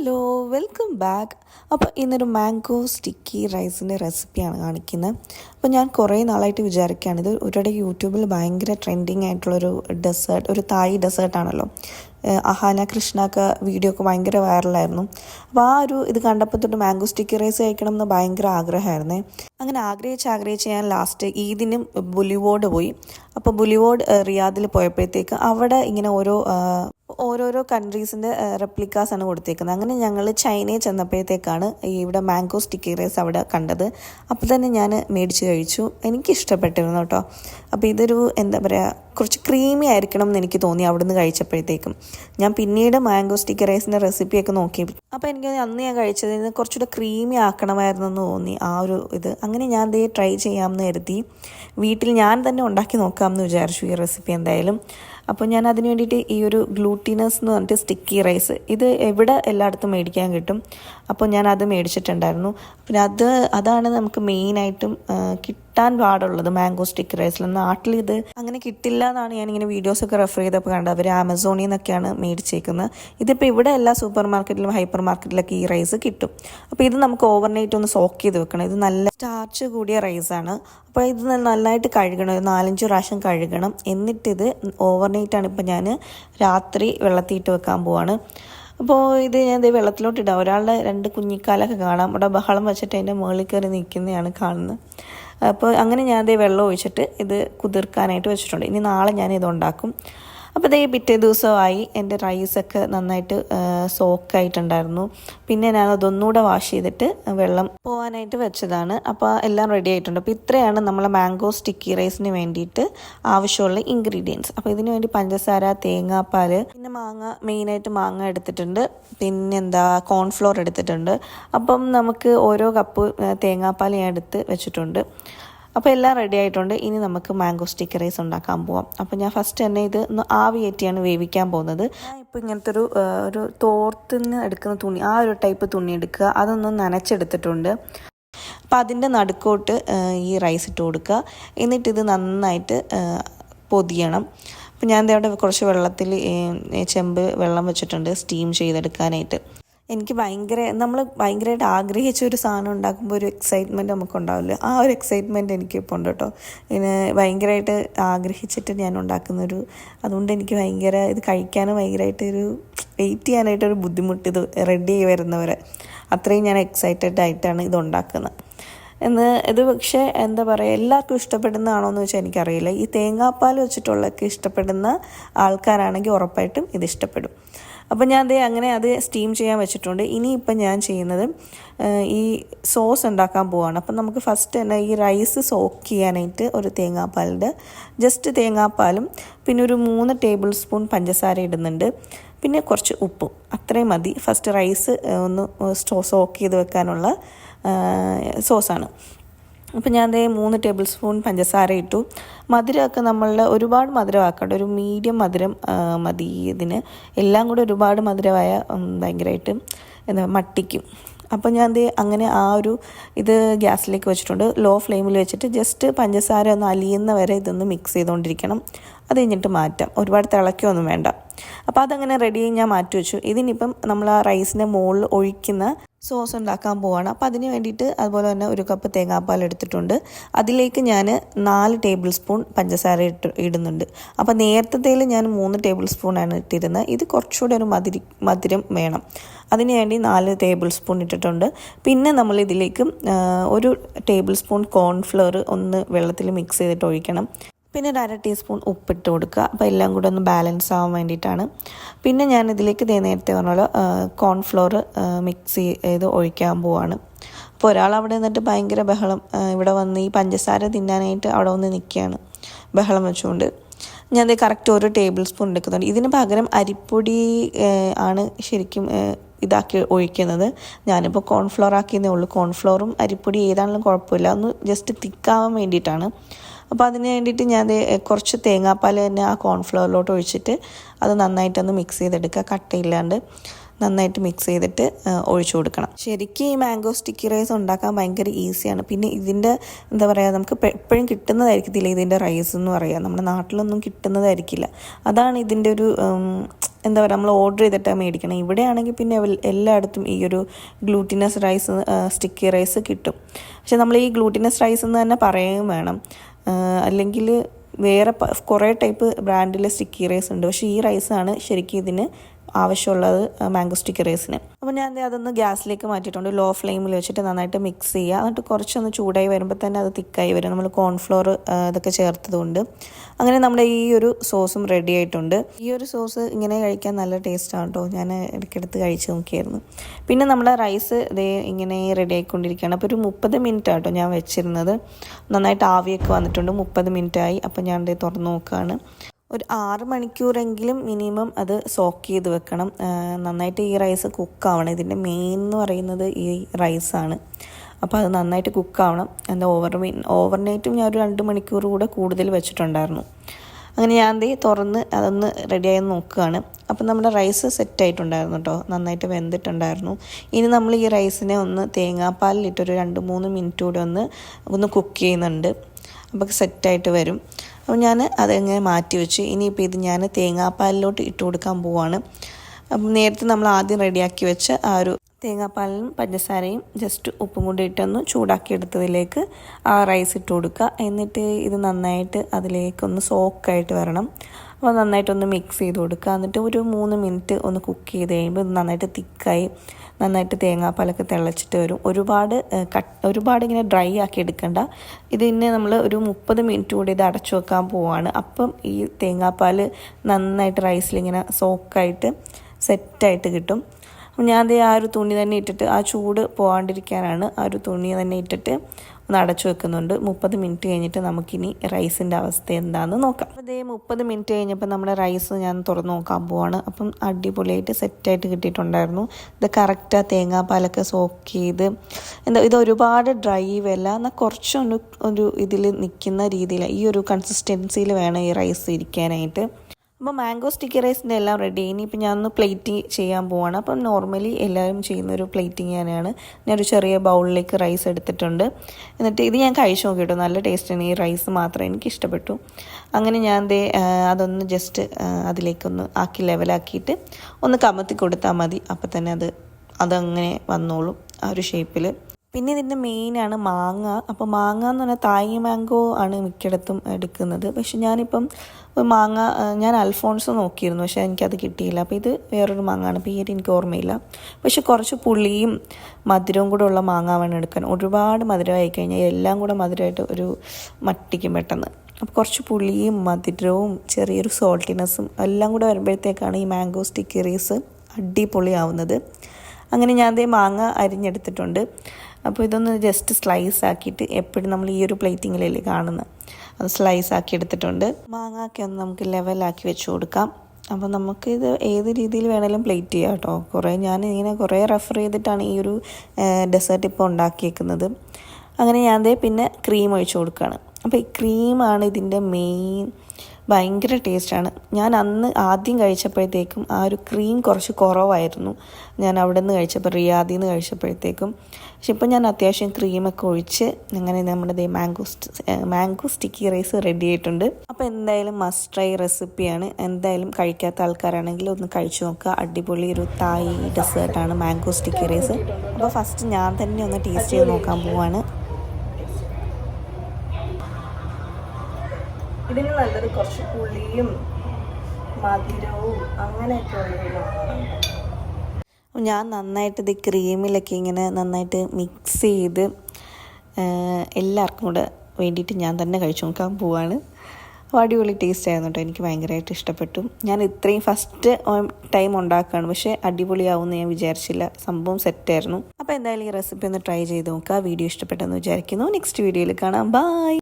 Hello welcome back അപ്പോൾ ഇന്നൊരു mango sticky റൈസിന്റെ റെസിപ്പിയാണ് കാണിക്കുന്നത്. അപ്പോൾ ഞാൻ കുറേ നാളായിട്ട് വിചാരിക്കുകയാണ് ഇത് ഒരിടെ യൂട്യൂബിൽ ഭയങ്കര ട്രെൻഡിങ് ആയിട്ടുള്ളൊരു ഡെസേർട്ട് ഒരു തായ് ഡെസേർട്ടാണല്ലോ അഹാന കൃഷ്ണൊക്കെ വീഡിയോ ഒക്കെ ഭയങ്കര വൈറലായിരുന്നു അപ്പോൾ ആ ഒരു ഇത് കണ്ടപ്പോൾ തൊട്ട് മാംഗോ സ്റ്റിക്കി റൈസ് കഴിക്കണം എന്ന് ഭയങ്കര ആഗ്രഹമായിരുന്നേ. അങ്ങനെ ആഗ്രഹിച്ച് ആഗ്രഹിച്ച് ഞാൻ ലാസ്റ്റ് ഈദിനും ബുലിവോഡ് പോയി. അപ്പോൾ ബുലിവോഡ് റിയാദിൽ പോയപ്പോഴത്തേക്ക് അവിടെ ഇങ്ങനെ ഓരോ ഓരോരോ കൺട്രീസിന്റെ റെപ്ലിക്കാസ് ആണ് കൊടുത്തേക്കുന്നത്. അങ്ങനെ ഞങ്ങൾ ചൈനയിൽ ചെന്നപ്പോഴത്തേക്കാണ് ഇവിടെ മാംഗോ സ്റ്റിക്കി റൈസ് അവിടെ കണ്ടത്. അപ്പോൾ തന്നെ ഞാൻ മേടിച്ച് കഴിച്ചു. എനിക്ക് ഇഷ്ടപ്പെട്ടിരുന്നു കേട്ടോ. അപ്പോൾ ഇതൊരു എന്താ പറയുക കുറച്ച് ക്രീമി ആയിരിക്കണം എന്ന് എനിക്ക് തോന്നി അവിടുന്ന് കഴിച്ചപ്പോഴത്തേക്കും. ഞാൻ പിന്നീട് മാംഗോ സ്റ്റിക്കി റൈസിന്റെ റെസിപ്പിയൊക്കെ നോക്കി. അപ്പോൾ എനിക്ക് അന്ന് ഞാൻ കഴിച്ചത് നിന്ന് കുറച്ചുകൂടെ ക്രീമി ആക്കണമായിരുന്നു എന്ന് തോന്നി ആ ഒരു ഇത്. അങ്ങനെ ഞാൻ ദേ ട്രൈ ചെയ്യാമെന്ന് കരുതി. വീട്ടിൽ ഞാൻ തന്നെ ഉണ്ടാക്കി നോക്കാമെന്ന് വിചാരിച്ചു ഈ റെസിപ്പി എന്തായാലും. അപ്പോൾ ഞാൻ അതിന് വേണ്ടിയിട്ട് ഈ ഒരു ഗ്ലൂട്ടിനസ് എന്ന് പറഞ്ഞിട്ട് സ്റ്റിക്കി റൈസ് ഇത് എവിടെ എല്ലായിടത്തും മേടിക്കാൻ കിട്ടും. അപ്പോൾ ഞാൻ അത് മേടിച്ചിട്ടുണ്ടായിരുന്നു. പിന്നെ അത് അതാണ് നമുക്ക് മെയിനായിട്ടും കിട്ടാൻ പാടുള്ളത് മാംഗോ സ്റ്റിക്ക് റൈസിൽ. നാട്ടിൽ ഇത് അങ്ങനെ കിട്ടില്ല എന്നാണ് ഞാൻ ഇങ്ങനെ വീഡിയോസ് ഒക്കെ റെഫർ ചെയ്തപ്പോൾ കണ്ടത്. അവർ ആമസോണിൽ നിന്നൊക്കെയാണ് മേടിച്ചേക്കുന്നത്. ഇതിപ്പോൾ ഇവിടെ എല്ലാ സൂപ്പർ മാർക്കറ്റിലും ഹൈപ്പർ മാർക്കറ്റിലൊക്കെ ഈ റൈസ് കിട്ടും. അപ്പോൾ ഇത് നമുക്ക് ഓവർനൈറ്റ് ഒന്ന് സോക്ക് ചെയ്ത് വെക്കണം. ഇത് നല്ല സ്റ്റാർച്ച് കൂടിയ റൈസാണ് അപ്പോൾ ഇത് നന്നായിട്ട് കഴുകണം. ഒരു നാലഞ്ച് പ്രാവശ്യം കഴുകണം. എന്നിട്ട് ഇത് എന്നിട്ടിത് ഓവർനൈറ്റാണ് ഇപ്പോൾ ഞാൻ രാത്രി വെള്ളത്തിയിട്ട് വെക്കാൻ പോവാണ്. അപ്പോൾ ഇത് ഞാൻ വെള്ളത്തിലോട്ട് ഇടാം. ഒരാളുടെ രണ്ട് കുഞ്ഞിക്കാലൊക്കെ കാണാം. ഇവിടെ ബഹളം വെച്ചിട്ട് അതിന്റെ മുകളിൽ കയറി നിൽക്കുന്നതാണ് കാണുന്നത്. അപ്പോൾ അങ്ങനെ ഞാനത് വെള്ളം ഒഴിച്ചിട്ട് ഇത് കുതിർക്കാനായിട്ട് വെച്ചിട്ടുണ്ട്. ഇനി നാളെ ഞാൻ ഇത് ഉണ്ടാക്കും അപ്പോൾ ദേ പിറ്റേ ദിവസമായി എന്റെ റൈസൊക്കെ നന്നായിട്ട് സോക്കായിട്ടുണ്ടായിരുന്നു. പിന്നെ ഞാൻ അതൊന്നുകൂടെ വാഷ് ചെയ്തിട്ട് വെള്ളം പോകാനായിട്ട് വെച്ചതാണ്. അപ്പോൾ എല്ലാം റെഡി ആയിട്ടുണ്ട്. അപ്പോൾ ഇത്രയാണ് നമ്മളെ മാംഗോ സ്റ്റിക്കി റൈസിന് വേണ്ടിയിട്ട് ആവശ്യമുള്ള ഇൻഗ്രീഡിയൻസ് അപ്പോൾ ഇതിന് വേണ്ടി പഞ്ചസാര തേങ്ങാപ്പാൽ പിന്നെ മാങ്ങ മെയിനായിട്ട് മാങ്ങ എടുത്തിട്ടുണ്ട്. പിന്നെന്താ കോൺഫ്ലോർ എടുത്തിട്ടുണ്ട്. അപ്പം നമുക്ക് ഓരോ കപ്പ് തേങ്ങാപ്പാൽ ഞാൻ എടുത്ത് വെച്ചിട്ടുണ്ട്. അപ്പോൾ എല്ലാം റെഡി ആയിട്ടുണ്ട്. ഇനി നമുക്ക് മാംഗോ സ്റ്റിക്ക് റൈസ് ഉണ്ടാക്കാൻ പോവാം. അപ്പോൾ ഞാൻ ഫസ്റ്റ് തന്നെ ഇത് ഒന്ന് ആവിയേറ്റിയാണ് വേവിക്കാൻ പോകുന്നത്. ഇപ്പോൾ ഇങ്ങനത്തെ ഒരു ഒരു ഒരു തോർത്തുനിന്ന് എടുക്കുന്ന തുണി ആ ഒരു ടൈപ്പ് തുണി എടുക്കുക. അതൊന്ന് നനച്ചെടുത്തിട്ടുണ്ട്. അപ്പം അതിന്റെ നടുക്കോട്ട് ഈ റൈസ് ഇട്ട് കൊടുക്കുക. എന്നിട്ട് ഇത് നന്നായിട്ട് പൊതിയണം. അപ്പം ഞാൻ അവിടെ കുറച്ച് വെള്ളത്തിൽ ചെമ്പ് വെള്ളം വെച്ചിട്ടുണ്ട് സ്റ്റീം ചെയ്തെടുക്കാനായിട്ട്. എനിക്ക് ഭയങ്കര നമ്മൾ ഭയങ്കരമായിട്ട് ആഗ്രഹിച്ച ഒരു സാധനം ഉണ്ടാക്കുമ്പോൾ ഒരു എക്സൈറ്റ്മെന്റ് നമുക്ക് ഉണ്ടാവില്ല ആ ഒരു എക്സൈറ്റ്മെന്റ് എനിക്കിപ്പോൾ ഉണ്ട് കേട്ടോ പിന്നെ ഭയങ്കരമായിട്ട് ആഗ്രഹിച്ചിട്ട് ഞാൻ ഉണ്ടാക്കുന്നൊരു അതുകൊണ്ട് എനിക്ക് ഭയങ്കര ഇത് കഴിക്കാനും ഭയങ്കരമായിട്ട് ഒരു വെയിറ്റ് ചെയ്യാനായിട്ടൊരു ബുദ്ധിമുട്ട് ഇത് റെഡി ആയി വരുന്നവരെ. അത്രയും ഞാൻ എക്സൈറ്റഡ് ആയിട്ടാണ് ഇത് ഉണ്ടാക്കുന്നത്. എന്ന് ഇത് പക്ഷേ എന്താ പറയുക എല്ലാവർക്കും ഇഷ്ടപ്പെടുന്നതാണോ എന്ന് വെച്ചാൽ എനിക്കറിയില്ല. ഈ തേങ്ങാപ്പാൽ വെച്ചിട്ടുള്ളതൊക്കെ ഇഷ്ടപ്പെടുന്ന ആൾക്കാരാണെങ്കിൽ ഉറപ്പായിട്ടും ഇത് ഇഷ്ടപ്പെടും. അപ്പോൾ ഞാൻ ദേ അങ്ങനെ അത് സ്റ്റീം ചെയ്യാൻ വെച്ചിട്ടുണ്ട്. ഇനിയിപ്പം ഞാൻ ചെയ്യുന്നത് ഈ സോസ് ഉണ്ടാക്കാൻ പോവാണ്. അപ്പം നമുക്ക് ഫസ്റ്റ് തന്നെ ഈ റൈസ് സോക്ക് ചെയ്യാനായിട്ട് ഒരു തേങ്ങാപ്പാലുണ്ട്. ജസ്റ്റ് തേങ്ങാപ്പാലും പിന്നെ ഒരു മൂന്ന് ടേബിൾ സ്പൂൺ പഞ്ചസാര ഇടുന്നുണ്ട്. പിന്നെ കുറച്ച് ഉപ്പും അത്രയും മതി. ഫസ്റ്റ് റൈസ് ഒന്ന് സോക്ക് ചെയ്ത് വെക്കാനുള്ള സോസാണ് അപ്പോൾ ഞാൻ ദേ മൂന്ന് ടേബിൾ സ്പൂൺ പഞ്ചസാര ഇട്ടു. മധുരമൊക്കെ നമ്മൾ ഒരുപാട് മധുരമാക്കേണ്ട ഒരു മീഡിയം മധുരം മതി ഇതിന്. എല്ലാം കൂടെ ഒരുപാട് മധുരമായ ഭയങ്കരമായിട്ട് എന്താ മട്ടിക്കും. അപ്പോൾ ഞാൻ ദേ അങ്ങനെ ആ ഒരു ഇത് ഗ്യാസിലേക്ക് വെച്ചിട്ടുണ്ട്. ലോ ഫ്ലെയിമിൽ വെച്ചിട്ട് ജസ്റ്റ് പഞ്ചസാര ഒന്ന് അലിയുന്ന വരെ ഇതൊന്ന് മിക്സ് ചെയ്തുകൊണ്ടിരിക്കണം. അത് കഴിഞ്ഞിട്ട് മാറ്റാം. ഒരുപാട് തിളയ്ക്കൊന്നും വേണ്ട. അപ്പോൾ അതങ്ങനെ റെഡി ഞാൻ മാറ്റി വെച്ചു. ഇതിനിപ്പം നമ്മൾ ആ റൈസിന്റെ മുകളിൽ ഒഴിക്കുന്ന സോസ് ഉണ്ടാക്കാൻ പോവാണ്. അപ്പോൾ അതിന് വേണ്ടിയിട്ട് അതുപോലെ തന്നെ ഒരു കപ്പ് തേങ്ങാപ്പാൽ എടുത്തിട്ടുണ്ട്. അതിലേക്ക് ഞാൻ നാല് ടേബിൾ സ്പൂൺ പഞ്ചസാര ഇട്ട് ഇടുന്നുണ്ട്. അപ്പോൾ നേരത്തെ ഞാൻ മൂന്ന് ടേബിൾ സ്പൂണാണ് ഇട്ടിരുന്നത്. ഇത് കുറച്ചുകൂടെ ഒരു മധുരി മധുരം വേണം. അതിന് വേണ്ടി നാല് ടേബിൾ സ്പൂൺ ഇട്ടിട്ടുണ്ട്. പിന്നെ നമ്മൾ ഇതിലേക്ക് ഒരു ടേബിൾ സ്പൂൺ കോൺഫ്ലവർ ഒന്ന് വെള്ളത്തിൽ മിക്സ് ചെയ്തിട്ട് ഒഴിക്കണം. പിന്നെ ഒരു അര ടീസ്പൂൺ ഉപ്പിട്ട് കൊടുക്കുക. അപ്പോൾ എല്ലാം കൂടെ ഒന്ന് ബാലൻസ് ആവാൻ വേണ്ടിയിട്ടാണ്. പിന്നെ ഞാൻ ഇതിലേക്ക് നേരത്തെ പറഞ്ഞ കോൺഫ്ലോർ മിക്സ് ചെയ്ത് ഒഴിക്കാൻ പോവാണ്. അപ്പോൾ ഒരാൾ അവിടെ നിന്നിട്ട് ഭയങ്കര ബഹളം ഇവിടെ വന്ന് ഈ പഞ്ചസാര തിന്നാനായിട്ട് അവിടെ വന്ന് നിൽക്കുകയാണ് ബഹളം വെച്ചുകൊണ്ട്. ഞാൻ ദേ കറക്റ്റ് ഒരു ടേബിൾ സ്പൂൺ എടുക്കുന്നുണ്ട്. ഇതിന് പകരം അരിപ്പൊടി ആണ് ശരിക്കും ഇതാക്കി ഒഴിക്കുന്നത്. ഞാനിപ്പോൾ കോൺഫ്ലോർ ആക്കിയതേ ഉള്ളൂ. കോൺഫ്ലോറും അരിപ്പൊടി ഏതാണെങ്കിലും കുഴപ്പമില്ല. ഒന്ന് ജസ്റ്റ് തിക്കാവാൻ വേണ്ടിയിട്ടാണ്. അപ്പോൾ അതിന് വേണ്ടിയിട്ട് ഞാൻ കുറച്ച് തേങ്ങാപ്പാൽ തന്നെ ആ കോൺഫ്ലവറിലോട്ട് ഒഴിച്ചിട്ട് അത് നന്നായിട്ടൊന്ന് മിക്സ് ചെയ്തെടുക്കുക. കട്ടയില്ലാണ്ട് നന്നായിട്ട് മിക്സ് ചെയ്തിട്ട് ഒഴിച്ചു കൊടുക്കണം. ശരിക്കും ഈ മാംഗോ സ്റ്റിക്കി റൈസ് ഉണ്ടാക്കാൻ ഭയങ്കര ഈസിയാണ്. പിന്നെ ഇതിന്റെ എന്താ പറയുക നമുക്ക് എപ്പോഴും കിട്ടുന്നതായിരിക്കത്തില്ല ഇതിന്റെ റൈസ് എന്ന് പറയുക നമ്മുടെ നാട്ടിലൊന്നും കിട്ടുന്നതായിരിക്കില്ല. അതാണ് ഇതിന്റെ ഒരു എന്താ പറയുക നമ്മൾ ഓർഡർ ചെയ്തിട്ടാണ് മേടിക്കണം. ഇവിടെയാണെങ്കിൽ പിന്നെ എല്ലായിടത്തും ഈ ഒരു ഗ്ലൂട്ടിനസ് റൈസ് സ്റ്റിക്കി റൈസ് കിട്ടും. പക്ഷെ നമ്മൾ ഈ ഗ്ലൂട്ടിനസ് റൈസ് എന്ന് തന്നെ പറയുകയും വേണം. അല്ലെങ്കിൽ വേറെ കുറേ ടൈപ്പ് ബ്രാൻഡിലെ സ്റ്റിക്കി റൈസ് ഉണ്ട്. പക്ഷേ ഈ റൈസാണ് ശരിക്കും ഇതിന് ആവശ്യമുള്ളത് മാംഗോ സ്റ്റിക്ക് റൈസിന് അപ്പോൾ ഞാൻ അതൊന്ന് ഗ്യാസിലേക്ക് മാറ്റിയിട്ടുണ്ട്. ലോ ഫ്ലെയിമിൽ വെച്ചിട്ട് നന്നായിട്ട് മിക്സ് ചെയ്യുക. എന്നിട്ട് കുറച്ചൊന്ന് ചൂടായി വരുമ്പോൾ തന്നെ അത് തിക്കായി വരും. നമ്മൾ കോൺഫ്ലോർ ഇതൊക്കെ ചേർത്തതുകൊണ്ട്. അങ്ങനെ നമ്മുടെ ഈ ഒരു സോസും റെഡി ആയിട്ടുണ്ട്. ഈ ഒരു സോസ് ഇങ്ങനെ കഴിക്കാൻ നല്ല ടേസ്റ്റാണ് കേട്ടോ ഞാൻ ഇടയ്ക്കെടുത്ത് കഴിച്ച് നോക്കിയായിരുന്നു. പിന്നെ നമ്മുടെ റൈസ് ഇതേ ഇങ്ങനെ റെഡി ആയിക്കൊണ്ടിരിക്കുകയാണ്. അപ്പോൾ ഒരു മുപ്പത് മിനിറ്റ് ആട്ടോ ഞാൻ വെച്ചിരുന്നത്. നന്നായിട്ട് ആവിയൊക്കെ വന്നിട്ടുണ്ട്. മുപ്പത് മിനിറ്റായി അപ്പോൾ ഞാൻ തുറന്ന് നോക്കുകയാണ് ഒരു ആറ് മണിക്കൂറെങ്കിലും മിനിമം അത് സോക്ക് ചെയ്ത് വെക്കണം. നന്നായിട്ട് ഈ റൈസ് കുക്കാവണം. ഇതിന്റെ മെയിൻ എന്ന് പറയുന്നത് ഈ റൈസാണ്. അപ്പോൾ അത് നന്നായിട്ട് കുക്കാവണം. എന്താ ഓവർ ഓവർ ഓവർനൈറ്റും ഞാൻ ഒരു രണ്ട് മണിക്കൂർ കൂടെ കൂടുതൽ വെച്ചിട്ടുണ്ടായിരുന്നു. അങ്ങനെ ഞാൻ ദേ തുറന്ന് അതൊന്ന് റെഡിയായി നോക്കുകയാണ്. അപ്പം നമ്മുടെ റൈസ് സെറ്റായിട്ടുണ്ടായിരുന്നു കേട്ടോ നന്നായിട്ട് വെന്തിട്ടുണ്ടായിരുന്നു. ഇനി നമ്മൾ ഈ റൈസിനെ ഒന്ന് തേങ്ങാപ്പാലിലിട്ടൊരു രണ്ട് മൂന്ന് മിനിറ്റ് കൂടെ ഒന്ന് ഒന്ന് കുക്ക് ചെയ്യുന്നുണ്ട്. അപ്പോൾ സെറ്റായിട്ട് വരും. അപ്പോൾ ഞാൻ അതങ്ങനെ മാറ്റി വെച്ച്. ഇനിയിപ്പോൾ ഇത് ഞാൻ തേങ്ങാപ്പാലിലോട്ട് ഇട്ട് കൊടുക്കാൻ പോവാണ്. അപ്പം നേരത്തെ നമ്മൾ ആദ്യം റെഡിയാക്കി വെച്ച ആ ഒരു തേങ്ങാപ്പാലിനും പഞ്ചസാരയും ജസ്റ്റ് ഉപ്പും കൂടി ഇട്ടൊന്ന് ചൂടാക്കി എടുത്തതിലേക്ക് ആ റൈസ് ഇട്ട് കൊടുക്കുക. എന്നിട്ട് ഇത് നന്നായിട്ട് അതിലേക്കൊന്ന് സോക്കായിട്ട് വരണം. അപ്പോൾ നന്നായിട്ടൊന്ന് മിക്സ് ചെയ്ത് കൊടുക്കുക. എന്നിട്ട് ഒരു മൂന്ന് മിനിറ്റ് ഒന്ന് കുക്ക് ചെയ്ത് കഴിയുമ്പോൾ ഇത് നന്നായിട്ട് തിക്കായി നന്നായിട്ട് തേങ്ങാപ്പാലൊക്കെ തിളച്ചിട്ട് വരും. ഒരുപാട് കട്ട് ഒരുപാട് ഇങ്ങനെ ഡ്രൈ ആക്കി എടുക്കണ്ട. ഇതിനെ നമ്മൾ ഒരു മുപ്പത് മിനിറ്റ് കൂടി ഇത് അടച്ചു വെക്കാൻ പോവാണ്. അപ്പം ഈ തേങ്ങാപ്പാൽ നന്നായിട്ട് റൈസിലിങ്ങനെ സോക്കായിട്ട് സെറ്റായിട്ട് കിട്ടും. അപ്പം ഞാൻ ആ ഒരു തുണി തന്നെ ഇട്ടിട്ട് ആ ചൂട് പോകാണ്ടിരിക്കാനാണ് ആ ഒരു തുണി തന്നെ ഇട്ടിട്ട് ഒന്ന് അടച്ചു വെക്കുന്നുണ്ട്. മുപ്പത് മിനിറ്റ് കഴിഞ്ഞിട്ട് നമുക്കിനി റൈസിന്റെ അവസ്ഥ എന്താണെന്ന് നോക്കാം. അതേ മുപ്പത് മിനിറ്റ് കഴിഞ്ഞപ്പോൾ നമ്മുടെ റൈസ് ഞാൻ തുറന്നു നോക്കാൻ പോവാണ്. അപ്പം അടിപൊളിയായിട്ട് സെറ്റായിട്ട് കിട്ടിയിട്ടുണ്ടായിരുന്നു. ഇത് കറക്റ്റാ തേങ്ങാപ്പാലൊക്കെ സോക്ക് ചെയ്ത് എന്താ ഇത് ഒരുപാട് ഡ്രൈ വല്ല എന്നാൽ കുറച്ചൊന്ന് ഒരു ഇതിൽ നിൽക്കുന്ന രീതിയിൽ ഈ ഒരു കൺസിസ്റ്റൻസിയിൽ വേണം ഈ റൈസ് ഇരിക്കാനായിട്ട്. അപ്പോൾ മാംഗോ സ്റ്റിക്കി റൈസിന്റെ എല്ലാം റെഡി ഇനിയിപ്പോൾ ഞാൻ ഒന്ന് പ്ലേറ്റിംഗ് ചെയ്യാൻ പോവാണ്. അപ്പം നോർമലി എല്ലാവരും ചെയ്യുന്ന ഒരു പ്ലേറ്റിംഗ് തന്നെയാണ്. ഞാനൊരു ചെറിയ ബൗളിലേക്ക് റൈസ് എടുത്തിട്ടുണ്ട്. എന്നിട്ട് ഇത് ഞാൻ കഴിച്ചു നോക്കി കേട്ടോ നല്ല ടേസ്റ്റാണ് ഈ റൈസ് മാത്രം എനിക്ക് ഇഷ്ടപ്പെട്ടു. അങ്ങനെ ഞാൻ ദേ അതൊന്ന് ജസ്റ്റ് അതിലേക്കൊന്ന് ആക്കി ലെവലാക്കിയിട്ട് ഒന്ന് കമത്തി കൊടുത്താൽ മതി. അപ്പോൾ തന്നെ അത് അതങ്ങനെ വന്നോളും ആ ഒരു ഷേപ്പിൽ പിന്നെ ഇതിന്റെ മെയിനാണ് മാങ്ങ. അപ്പോൾ മാങ്ങ എന്ന് പറഞ്ഞാൽ തായി മാംഗോ ആണ് മിക്കയിടത്തും എടുക്കുന്നത്. പക്ഷെ ഞാനിപ്പം മാങ്ങ ഞാൻ അൽഫോൺസ് നോക്കിയിരുന്നു. പക്ഷേ എനിക്കത് കിട്ടിയില്ല. അപ്പോൾ ഇത് വേറൊരു മാങ്ങയാണ് പേര് എനിക്ക് ഓർമ്മയില്ല. പക്ഷെ കുറച്ച് പുളിയും മധുരവും കൂടെ ഉള്ള മാങ്ങ വേണം എടുക്കാൻ. ഒരുപാട് മധുരമായി കഴിഞ്ഞാൽ എല്ലാം കൂടെ മധുരമായിട്ട് ഒരു മട്ടിക്കും പെട്ടെന്ന്. അപ്പോൾ കുറച്ച് പുളിയും മധുരവും ചെറിയൊരു സോൾട്ടിനെസ്സും എല്ലാം കൂടെ വരുമ്പോഴത്തേക്കാണ് ഈ മാംഗോ സ്റ്റിക്കറീസ് അടിപൊളിയാവുന്നത്. അങ്ങനെ ഞാൻ ദേ മാങ്ങ അരിഞ്ഞെടുത്തിട്ടുണ്ട്. അപ്പോൾ ഇതൊന്ന് ജസ്റ്റ് സ്ലൈസ് ആക്കിയിട്ട് എപ്പോഴും നമ്മൾ ഈ ഒരു പ്ലേറ്റിങ്ങിലല്ലേ കാണുന്നത് അത് സ്ലൈസ് ആക്കി എടുത്തിട്ടുണ്ട്. മാങ്ങാക്കി ഒന്ന് നമുക്ക് ലെവലാക്കി വെച്ച് കൊടുക്കാം. അപ്പോൾ നമുക്കിത് ഏത് രീതിയിൽ വേണേലും പ്ലേറ്റ് ചെയ്യാം കേട്ടോ. കുറേ ഞാൻ ഇങ്ങനെ കുറേ റെഫർ ചെയ്തിട്ടാണ് ഈ ഒരു ഡെസേർട്ട് ഇപ്പോൾ ഉണ്ടാക്കിയേക്കുന്നത്. അങ്ങനെ ഞാൻ പിന്നെ ക്രീം ഒഴിച്ച് കൊടുക്കുകയാണ് അപ്പോൾ ഈ ക്രീമാണ് ഇതിന്റെ മെയിൻ ഭയങ്കര ടേസ്റ്റാണ്. ഞാൻ അന്ന് ആദ്യം കഴിച്ചപ്പോഴത്തേക്കും ആ ഒരു ക്രീം കുറച്ച് കുറവായിരുന്നു. ഞാൻ അവിടെ നിന്ന് കഴിച്ചപ്പോൾ റിയാദിൽ നിന്ന് കഴിച്ചപ്പോഴത്തേക്കും. പക്ഷെ ഇപ്പം ഞാൻ അത്യാവശ്യം ക്രീമൊക്കെ ഒഴിച്ച് അങ്ങനെ നമ്മുടെ ദേ mango mango sticky rice ready ആയിട്ടുണ്ട്. അപ്പോൾ എന്തായാലും മസ്റ്റ് ട്രൈ റെസിപ്പിയാണ്. എന്തായാലും കഴിക്കാത്ത ആൾക്കാരാണെങ്കിൽ ഒന്ന് കഴിച്ചു നോക്കുക. അടിപൊളി ഒരു തായ് ഡെസേർട്ടാണ് മാംഗോ സ്റ്റിക്കി റൈസ്. അപ്പോൾ ഫസ്റ്റ് ഞാൻ തന്നെ ഒന്ന് ടേസ്റ്റ് ചെയ്ത് നോക്കാൻ പോവാണ്. ഇതിന് നല്ലത് കുറച്ച് പുളിയും മധുരവും അങ്ങനെയൊക്കെ ഞാൻ നന്നായിട്ട് ഇത് ക്രീമിലൊക്കെ ഇങ്ങനെ നന്നായിട്ട് മിക്സ് ചെയ്ത് എല്ലാവർക്കും കൂടെ വേണ്ടിയിട്ട് ഞാൻ തന്നെ കഴിച്ചു നോക്കാൻ പോവാണ്. അടിപൊളി ടേസ്റ്റ് ആയിരുന്നു കേട്ടോ. എനിക്ക് ഭയങ്കരമായിട്ട് ഇഷ്ടപ്പെട്ടു. ഞാൻ ഇത്രയും ഫസ്റ്റ് ടൈം ഉണ്ടാക്കുകയാണ്. പക്ഷേ അടിപൊളിയാവുമെന്ന് ഞാൻ വിചാരിച്ചില്ല. സംഭവം സെറ്റായിരുന്നു അപ്പോൾ എന്തായാലും ഈ റെസിപ്പി ഒന്ന് ട്രൈ ചെയ്ത് നോക്കുക വീഡിയോ ഇഷ്ടപ്പെട്ടെന്ന് വിചാരിക്കുന്നു. നെക്സ്റ്റ് വീഡിയോയിൽ കാണാം. ബൈ